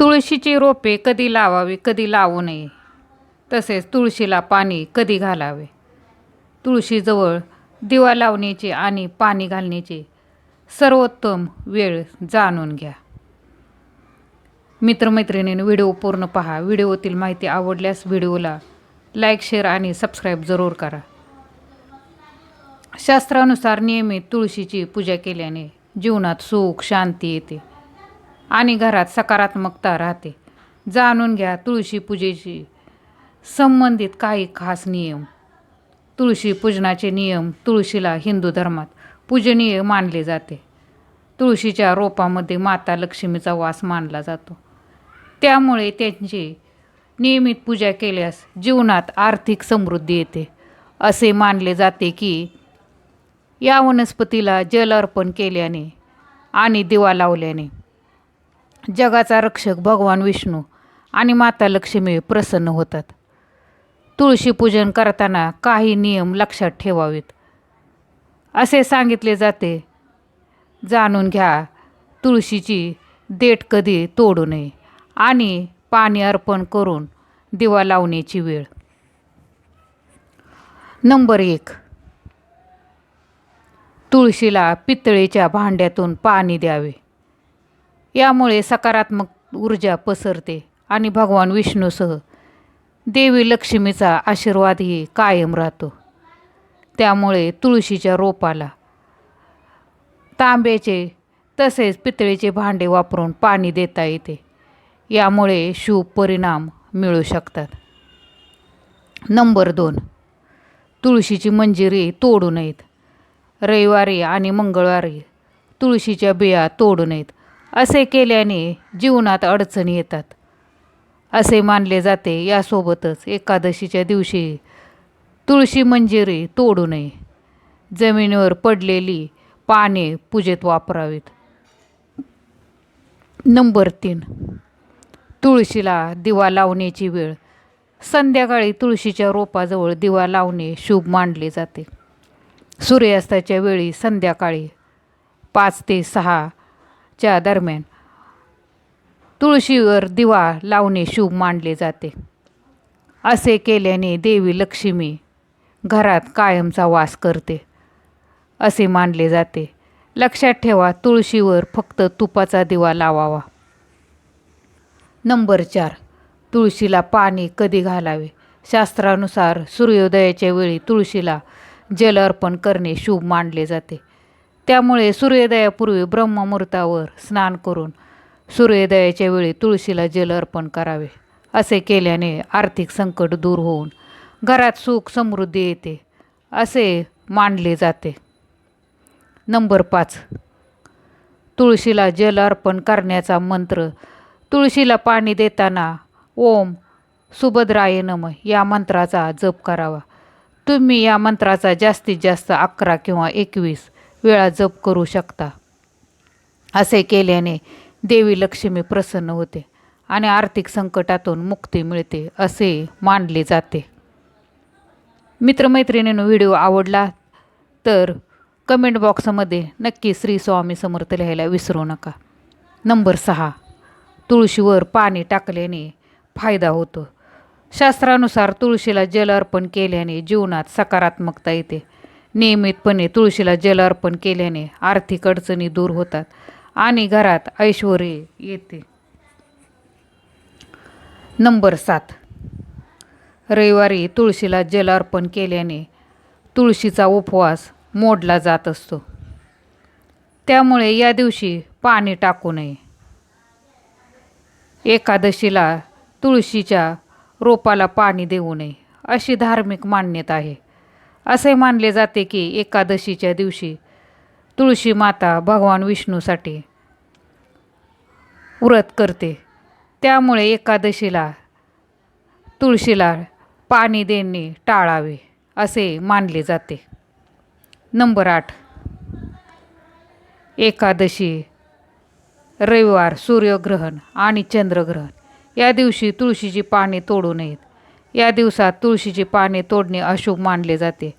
तुळशीची रोपे कधी लावावी कधी लावू नये. तसेच तुळशीला पाणी कधी घालावे. तुळशीजवळ दिवा लावण्याची आणि पाणी घालण्याची सर्वोत्तम वेळ जाणून घ्या. मित्रमैत्रिणीने व्हिडिओ पूर्ण पहा. व्हिडिओतील माहिती आवडल्यास व्हिडिओला लाईक शेअर आणि सबस्क्राईब जरूर करा. शास्त्रानुसार नियमित तुळशीची पूजा केल्याने जीवनात सुख शांती येते. आणि घरात सकारात्मकता राहते. जाणून घ्या तुळशी पूजेशी संबंधित काही खास नियम. तुळशी पूजनाचे नियम तुळशीला हिंदू धर्मात पूजनीय मानले जाते. तुळशीच्या रोपामध्ये माता लक्ष्मीचा वास मानला जातो. त्यामुळे त्यांची नियमित पूजा केल्यास जीवनात आर्थिक समृद्धी येते. असे मानले जाते की या वनस्पतीला जल अर्पण केल्याने आणि दिवा लावल्याने जगाचा रक्षक भगवान विष्णू आणि माता लक्ष्मी प्रसन्न होतात. तुळशी पूजन करताना काही नियम लक्षात ठेवावेत. असे सांगितले जाते जाणून घ्या तुळशीची देठ कधी तोडू नये आणि पाणी अर्पण करून दिवा लावण्याची वेळ. नंबर एक. तुळशीला पितळेच्या भांड्यातून पाणी द्यावे. यामुळे सकारात्मक ऊर्जा पसरते आणि भगवान विष्णूसह देवी लक्ष्मीचा आशीर्वादही कायम राहतो. त्यामुळे तुळशीच्या रोपाला तांब्याचे तसेच पितळेचे भांडे वापरून पाणी देता येते. यामुळे शुभ परिणाम मिळू शकतात. नंबर दोन. तुळशीची मंजिरी तोडू नयेत. रविवारी आणि मंगळवारी तुळशीच्या बिया तोडू नयेत. असे केल्याने जीवनात अडचणी येतात. असे मानले जाते यासोबतच एकादशीच्या दिवशी तुळशी मंजिरी तोडू नये. जमिनीवर पडलेली पाने पूजेत वापरावीत. नंबर तीन. तुळशीला दिवा लावण्याची वेळ. संध्याकाळी तुळशीच्या रोपाजवळ दिवा लावणे शुभ मानले जाते. सूर्यास्ताच्या वेळी संध्याकाळी पाच ते सहा च्या दरम्यान तुळशीवर दिवा लावणे शुभ मानले जाते. असे केल्याने देवी लक्ष्मी घरात कायमचा वास करते. असे मानले जाते. लक्षात ठेवा तुळशीवर फक्त तुपाचा दिवा लावावा. नंबर चार. तुळशीला पाणी कधी घालावे? शास्त्रानुसार सूर्योदयाच्या वेळी तुळशीला जल अर्पण करणे शुभ मानले जाते. त्यामुळे सूर्योदयापूर्वी ब्रह्ममुहूर्तावर स्नान करून सूर्योदयाच्या वेळी तुळशीला जल अर्पण करावे असे केल्याने आर्थिक संकट दूर होऊन घरात सुख समृद्धी येते असे मानले जाते. नंबर पाच. तुळशीला जल अर्पण करण्याचा मंत्र तुळशीला पाणी देताना ओम सुभद्राय नम या मंत्राचा जप करावा. तुम्ही या मंत्राचा जास्तीत जास्त अकरा किंवा एकवीस वेळा जप करू शकता. असे केल्याने देवी लक्ष्मी प्रसन्न होते आणि आर्थिक संकटातून मुक्ती मिळते असे मानले जाते. मित्रमैत्रिणीनं व्हिडिओ आवडला तर कमेंट बॉक्समध्ये नक्की श्री स्वामी समर्थ लिहायला विसरू नका. नंबर सहा तुळशीवर पाणी टाकल्याने फायदा होतो. शास्त्रानुसार तुळशीला जल अर्पण केल्याने जीवनात सकारात्मकता येते. नियमितपणे तुळशीला जल अर्पण केल्याने आर्थिक अडचणी दूर होतात आणि घरात ऐश्वर येते. नंबर सात. रविवारी तुळशीला जल अर्पण केल्याने तुळशीचा उपवास मोडला जात असतो. त्यामुळे या दिवशी पाणी टाकू नये. एकादशीला तुळशीच्या रोपाला पाणी देऊ नये अशी धार्मिक मान्यता आहे. असे मानले जाते की एकादशीच्या दिवशी तुळशी माता भगवान विष्णूसाठी व्रत करते. त्यामुळे एकादशीला तुळशीला पाणी देणे टाळावे असे मानले जाते. नंबर आठ. एकादशी रविवार सूर्यग्रहण आणि चंद्रग्रहण. या दिवशी तुळशीची पाने तोडू नयेत. या दिवसात तुळशीची पाने तोडणे अशुभ मानले जाते.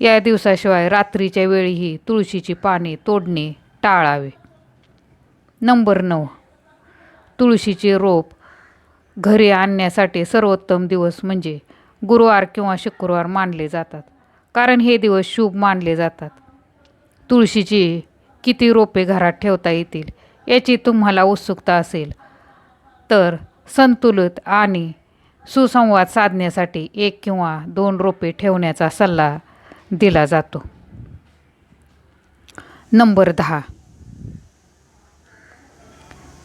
या दिवसाशिवाय रात्रीच्या वेळीही तुळशीची पाने तोडणे टाळावे. नंबर नऊ. तुळशीचे रोप घरी आणण्यासाठी सर्वोत्तम दिवस म्हणजे गुरुवार किंवा शुक्रवार मानले जातात कारण हे दिवस शुभ मानले जातात. तुळशीची किती रोपे घरात ठेवता येतील याची तुम्हाला उत्सुकता असेल तर संतुलित आणि सुसंवाद साधण्यासाठी एक किंवा दोन रोपे ठेवण्याचा सल्ला दिला जातो. नंबर दहा.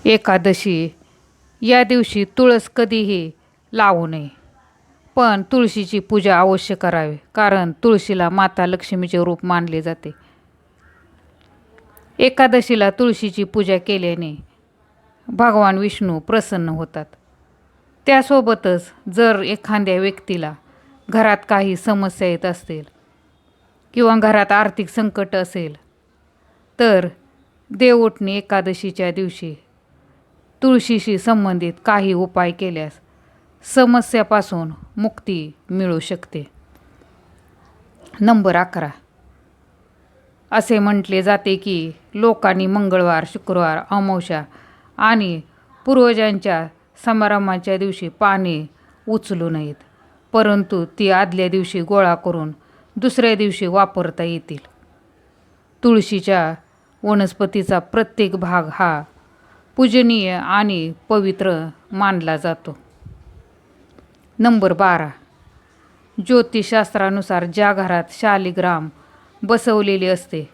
एकादशी. या दिवशी तुळस कधीही लावू नये. पण तुळशीची पूजा अवश्य करावी कारण तुळशीला माता लक्ष्मीचे रूप मानले जाते. एकादशीला तुळशीची पूजा केल्याने भगवान विष्णू प्रसन्न होतात. त्यासोबतच जर एखाद्या व्यक्तीला घरात काही समस्या येत असतील किंवा घरात आर्थिक संकट असेल तर देवउठणी एकादशीच्या दिवशी तुळशीशी संबंधित काही उपाय केल्यास समस्यापासून मुक्ती मिळू शकते. नंबर अकरा. असे म्हटले जाते की लोकांनी मंगळवार शुक्रवार अमावस्या आणि पूर्वजांच्या समारंभाच्या दिवशी पाने उचलू नयेत परंतु ती आदल्या दिवशी गोळा करून दुसऱ्या दिवशी वापरता येतील. तुळशीच्या वनस्पतीचा प्रत्येक भाग हा पूजनीय आणि पवित्र मानला जातो. नंबर बारा. ज्योतिषशास्त्रानुसार ज्या घरात शालिग्राम बसवलेले असते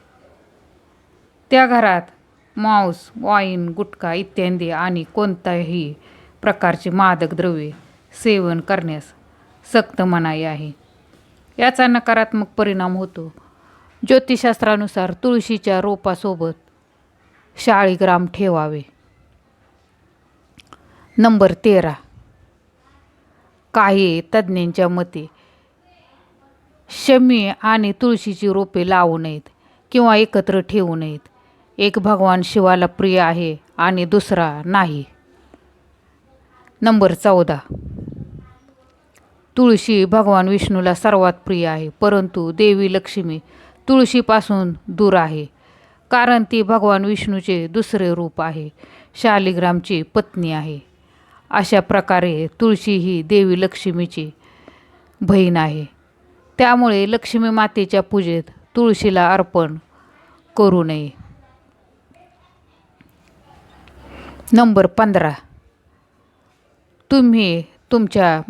त्या घरात मांस वाईन गुटखा इत्यादी आणि कोणत्याही प्रकारचे मादक द्रव्ये सेवन करण्यास सक्त मनाई आहे. याचा नकारात्मक परिणाम होतो. ज्योतिषशास्त्रानुसार तुळशीच्या रोपासोबत शाळीग्राम ठेवावे. नंबर तेरा. काही तज्ज्ञांच्या मते शमी आणि तुळशीची रोपे लावू नयेत किंवा एकत्र ठेवू नयेत. एक भगवान शिवाला प्रिय आहे आणि दुसरा नाही. नंबर चौदा. तुळशी भगवान विष्णूला सर्वात प्रिय आहे परंतु देवी लक्ष्मी तुळशीपासून दूर आहे कारण ती भगवान विष्णूचे दुसरे रूप आहे शालिग्रामची पत्नी आहे. अशा प्रकारे तुळशी ही देवी लक्ष्मीची बहीण आहे. त्यामुळे लक्ष्मी मातेच्या पूजेत तुळशीला अर्पण करू नये. नंबर पंधरा. तुम्ही तुमच्या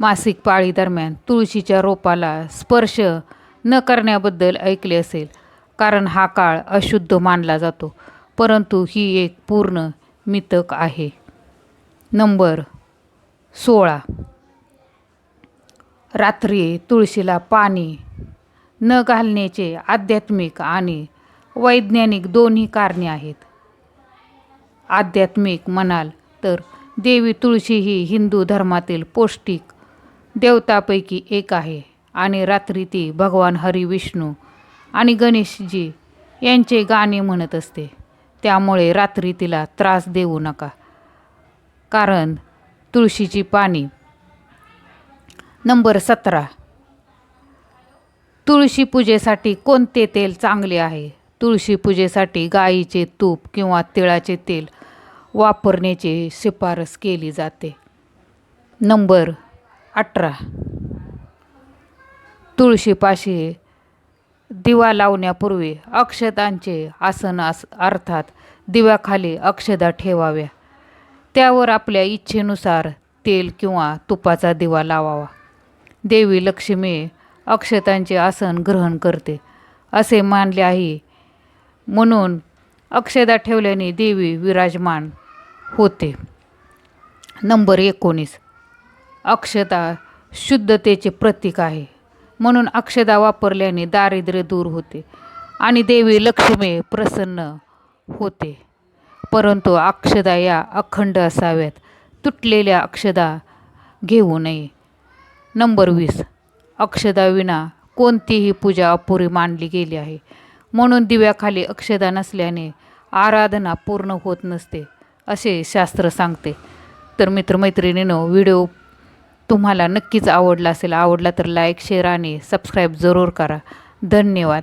मासिक पाळीदरम्यान तुळशीच्या रोपाला स्पर्श न करण्याबद्दल ऐकले असेल कारण हा काळ अशुद्ध मानला जातो परंतु ही एक पूर्ण मितक आहे. नंबर सोळा. रात्री तुळशीला पाणी न घालण्याचे आध्यात्मिक आणि वैज्ञानिक दोन्ही कारणे आहेत. आध्यात्मिक म्हणाल तर देवी तुळशी ही हिंदू धर्मातील पौष्टिक देवतापैकी एक आहे आणि रात्री ती भगवान हरी विष्णू आणि गणेशजी यांचे गाणे म्हणत असते. त्यामुळे रात्री तिला त्रास देऊ नका. कारण तुळशीची पाणी. नंबर सतरा. तुळशी पूजेसाठी कोणते तेल चांगले आहे? तुळशी पूजेसाठी गाईचे तूप किंवा तिळाचे तेल वापरण्याची शिफारस केली जाते. नंबर अठरा. तुळशीपाशी दिवा लावण्यापूर्वी अक्षतांचे आसन आस अर्थात दिव्याखाली अक्षदा ठेवाव्या. त्यावर आपल्या इच्छेनुसार तेल किंवा तुपाचा दिवा लावावा. देवी लक्ष्मी अक्षतांचे आसन ग्रहण करते असे मानले आहे. म्हणून अक्षदा ठेवल्याने देवी विराजमान होते. नंबर एकोणीस. अक्षता शुद्धतेचे प्रतीक आहे. म्हणून अक्षदा वापरल्याने दारिद्र्य दूर होते आणि देवी लक्ष्मी प्रसन्न होते. परंतु अक्षदा या अखंड असाव्यात. तुटलेल्या अक्षदा घेऊ नये. नंबर वीस. अक्षदाविना कोणतीही पूजा अपुरी मानली गेली आहे. म्हणून दिव्याखाली अक्षदा नसल्याने आराधना पूर्ण होत नसते असे शास्त्र सांगते. तर मित्रमैत्रिणीनं व्हिडिओ तुम्हाला नक्कीच आवडला असेल आवडला तर लाईक शेअर आणि सबस्क्राईब जरूर करा. धन्यवाद.